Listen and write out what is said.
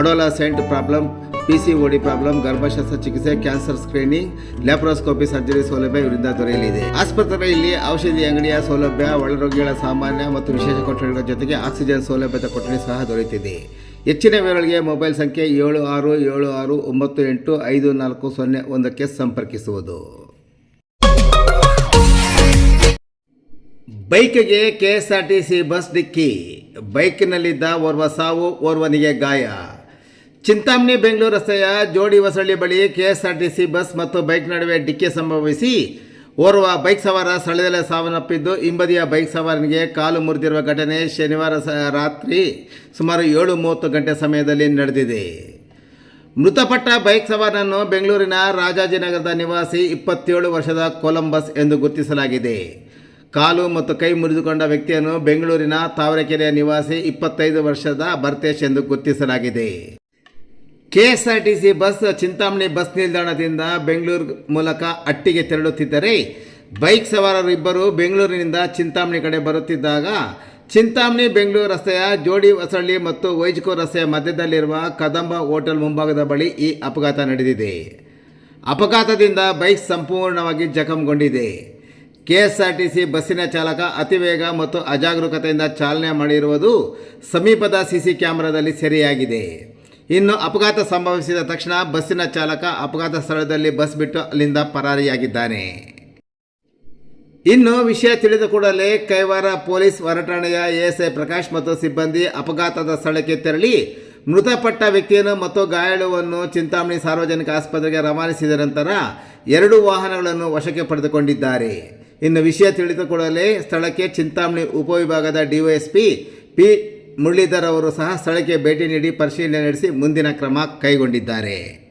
ಅಡೋಲಾಸೆಂಟ್ problem P C OD problem ಗರ್ಭಶಾಸ್ತ್ರ ಚಿಕಿತ್ಸೆ cancer screening laparoscopy surgery ಸೌಲಭ್ಯ ಇವರಿಂದ ದೊರೆಯಲಿದೆ. ಆಸ್ಪತ್ರೆಯಲ್ಲಿ ಔಷಧಿ ಅಂಗಡಿಯ ಸೌಲಭ್ಯ, ಒಳರೋಗಿಗಳ ಸಾಮಾನ್ಯ ಮತ್ತು ವಿಶೇಷ ಕೊಠಡಿಗಳ ಜೊತೆಗೆ ಆಕ್ಸಿಜನ್ ಸೌಲಭ್ಯದ ಕೊಠಡಿ ಸಹ ದೊರೆಯುತ್ತಿದೆ. ಹೆಚ್ಚಿನ ವಿವರಗಳಿಗೆ ಮೊಬೈಲ್ ಸಂಖ್ಯೆ ಏಳು ಆರು ಏಳು ಆರು ಒಂಬತ್ತು ಎಂಟು ಐದು ನಾಲ್ಕು ಸೊನ್ನೆ ಒಂದಕ್ಕೆ ಸಂಪರ್ಕಿಸುವುದು. ಬೈಕ್ಗೆ ಕೆಎಸ್ಆರ್ಟಿಸಿ ಬಸ್ ಡಿಕ್ಕಿ. ಬೈಕ್ನಲ್ಲಿದ್ದ ಓರ್ವ ಸಾವು, ಓರ್ವನಿಗೆ ಗಾಯ. ಚಿಂತಾಮಣಿ ಬೆಂಗಳೂರು ರಸ್ತೆಯ ಜೋಡಿ ಹೊಸಳ್ಳಿ ಬಳಿ ಕೆಎಸ್ಆರ್ಟಿಸಿ ಬಸ್ ಮತ್ತು ಬೈಕ್ ನಡುವೆ ಡಿಕ್ಕಿ ಸಂಭವಿಸಿ ಓರ್ವ ಬೈಕ್ ಸವಾರ ಸ್ಥಳದಲ್ಲೇ ಸಾವನ್ನಪ್ಪಿದ್ದು, ಹಿಂಬದಿಯ ಬೈಕ್ ಸವಾರನಿಗೆ ಕಾಲು ಮುರಿದಿರುವ ಘಟನೆ ಶನಿವಾರ ರಾತ್ರಿ ಸುಮಾರು ಏಳು ಮೂವತ್ತು ಗಂಟೆ ಸಮಯದಲ್ಲಿ ನಡೆದಿದೆ. ಮೃತಪಟ್ಟ ಬೈಕ್ ಸವಾರನನ್ನು ಬೆಂಗಳೂರಿನ ರಾಜಾಜಿನಗರದ ನಿವಾಸಿ ಇಪ್ಪತ್ತೇಳು ವರ್ಷದ ಕೊಲಂಬಸ್ ಎಂದು ಗುರುತಿಸಲಾಗಿದೆ. ಕಾಲು ಮತ್ತು ಕೈ ಮುರಿದುಕೊಂಡ ವ್ಯಕ್ತಿಯನ್ನು ಬೆಂಗಳೂರಿನ ತಾವರೆಕೆರೆಯ ನಿವಾಸಿ ಇಪ್ಪತ್ತೈದು ವರ್ಷದ ಭರ್ತೇಶ್ ಎಂದು ಗುರುತಿಸಲಾಗಿದೆ. ಕೆಎಸ್ಆರ್ಟಿಸಿ ಬಸ್ ಚಿಂತಾಮಣಿ ಬಸ್ ನಿಲ್ದಾಣದಿಂದ ಬೆಂಗಳೂರು ಮೂಲಕ ಅಟ್ಟಿಗೆ ತೆರಳುತ್ತಿದ್ದರೆ ಬೈಕ್ ಸವಾರರು ಇಬ್ಬರು ಬೆಂಗಳೂರಿನಿಂದ ಚಿಂತಾಮಣಿ ಕಡೆ ಬರುತ್ತಿದ್ದಾಗ ಚಿಂತಾಮಣಿ ಬೆಂಗಳೂರು ರಸ್ತೆಯ ಜೋಡಿ ಹೊಸಳ್ಳಿ ಮತ್ತು ವೈಜ್ಕೋ ರಸ್ತೆಯ ಮಧ್ಯದಲ್ಲಿರುವ ಕದಂಬ ಹೋಟೆಲ್ ಮುಂಭಾಗದ ಬಳಿ ಈ ಅಪಘಾತ ನಡೆದಿದೆ. ಅಪಘಾತದಿಂದ ಬೈಕ್ ಸಂಪೂರ್ಣವಾಗಿ ಜಖಂಗೊಂಡಿದೆ. ಸಿ ಬಸ್ಸಿನ ಚಾಲಕ ಅತಿವೇಗ ಮತ್ತು ಅಜಾಗರೂಕತೆಯಿಂದ ಚಾಲನೆ ಮಾಡಿರುವುದು ಸಮೀಪದ ಸಿಸಿ ಕ್ಯಾಮೆರಾದಲ್ಲಿ ಸೆರೆಯಾಗಿದೆ. ಇನ್ನು ಅಪಘಾತ ಸಂಭವಿಸಿದ ತಕ್ಷಣ ಬಸ್ಸಿನ ಚಾಲಕ ಅಪಘಾತ ಸ್ಥಳದಲ್ಲಿ ಬಸ್ ಬಿಟ್ಟು ಅಲ್ಲಿಂದ ಪರಾರಿಯಾಗಿದ್ದಾನೆ. ಇನ್ನು ವಿಷಯ ತಿಳಿದ ಕೂಡಲೇ ಕೈವಾರ ಪೊಲೀಸ್ ಹೊರಠಾಣೆಯ ಎಎಸ್ಐ ಪ್ರಕಾಶ್ ಮತ್ತು ಸಿಬ್ಬಂದಿ ಅಪಘಾತದ ಸ್ಥಳಕ್ಕೆ ತೆರಳಿ ಮೃತಪಟ್ಟ ವ್ಯಕ್ತಿಯನ್ನು ಮತ್ತು ಗಾಯಾಳುವನ್ನು ಚಿಂತಾಮಣಿ ಸಾರ್ವಜನಿಕ ಆಸ್ಪತ್ರೆಗೆ ರವಾನಿಸಿದ ನಂತರ ಎರಡು ವಾಹನಗಳನ್ನು ವಶಕ್ಕೆ ಪಡೆದುಕೊಂಡಿದ್ದಾರೆ. ಇನ್ನು ವಿಷಯ ತಿಳಿದ ಕೂಡಲೇ ಸ್ಥಳಕ್ಕೆ ಚಿಂತಾಮಣಿ ಉಪವಿಭಾಗದ ಡಿವೈಎಸ್ಪಿ ಪಿ ಮುರಳೀಧರ್ ಅವರು ಸಹ ಸ್ಥಳಕ್ಕೆ ಭೇಟಿ ನೀಡಿ ಪರಿಶೀಲನೆ ನಡೆಸಿ ಮುಂದಿನ ಕ್ರಮ ಕೈಗೊಂಡಿದ್ದಾರೆ.